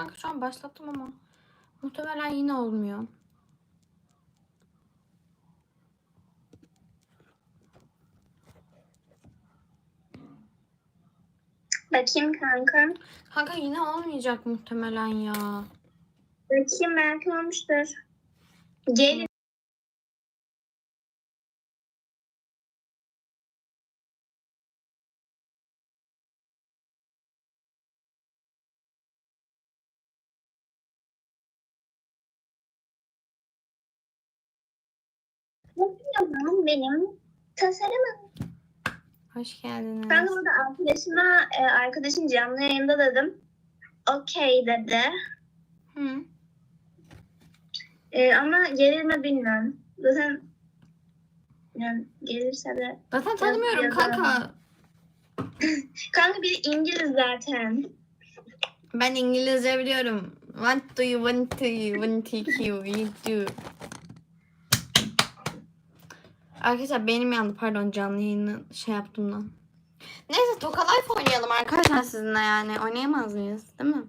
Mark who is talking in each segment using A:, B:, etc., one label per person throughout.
A: Kanka şu an başlattım ama muhtemelen yine olmuyor.
B: Bakayım kanka.
A: Kanka yine olmayacak muhtemelen ya.
B: Bakayım belki olmuştur. Gelin. Bakıyorum benim tasarımım.
A: Hoş geldiniz.
B: Ben de burada arkadaşıma, e, arkadaşın canlı yayında dedim. Okey dedi.
A: Hı.
B: E, ama gelir mi bilmiyorum. Zaten yani gelirse de.
A: Zaten tanımıyorum
B: yazarım.
A: kanka.
B: Kanka bir İngiliz zaten.
A: Ben İngilizce biliyorum. What do you want to want to you do? Arkadaşlar benim yandı pardon canlı yayını şey yaptım da. Neyse Toka Life oynayalım arkadaşlar sizinle yani. Oynayamaz mıyız değil mi?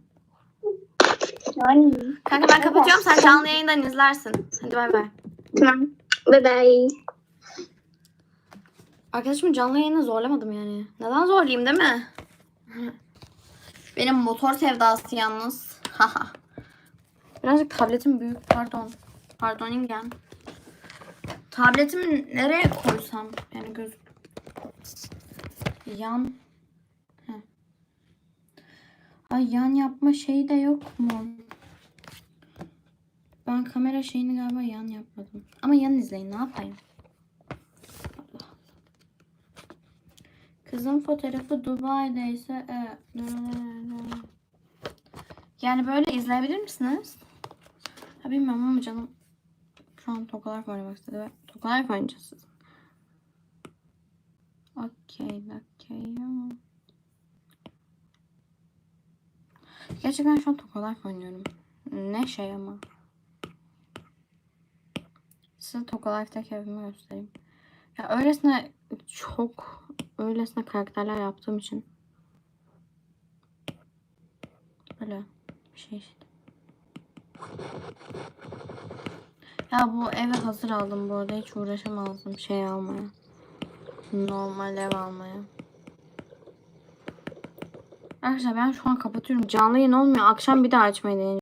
B: Yani.
A: Kanka ben kapatıyorum sen canlı yayından izlersin. Hadi bay bay.
B: Tamam. Bye bye.
A: Arkadaşımı canlı yayını zorlamadım yani. Neden zorlayayım değil mi? Benim motor sevdası yalnız. Haha. Birazcık tabletim büyük pardon. Pardon İngen. Tabletimi nereye koysam? Yani göz... Yan... Heh. Ay yan yapma şeyi de yok mu? Ben kamera şeyini galiba yan yapmadım. Ama yan izleyin ne yapayım? Kızın fotoğrafı Dubai'deyse e, yani böyle izleyebilir misiniz? Ha bilmiyorum ama canım şu an Tokalar oynamak istedi ve Tokalar oynayacağız. Okey, okey. Gerçekten şu an Tokalar oynuyorum. Ne şey ama. Size Tokalife'deki evimi göstereyim. Ya öylesine çok öylesine karakterler yaptığım için böyle bir şey işte. Ya bu eve hazır aldım bu arada hiç uğraşamazdım şey almaya. Normal ev almaya. Arkadaşlar ben şu an kapatıyorum. Canlı yayın olmuyor. Akşam bir daha açmayı deneyeceğim.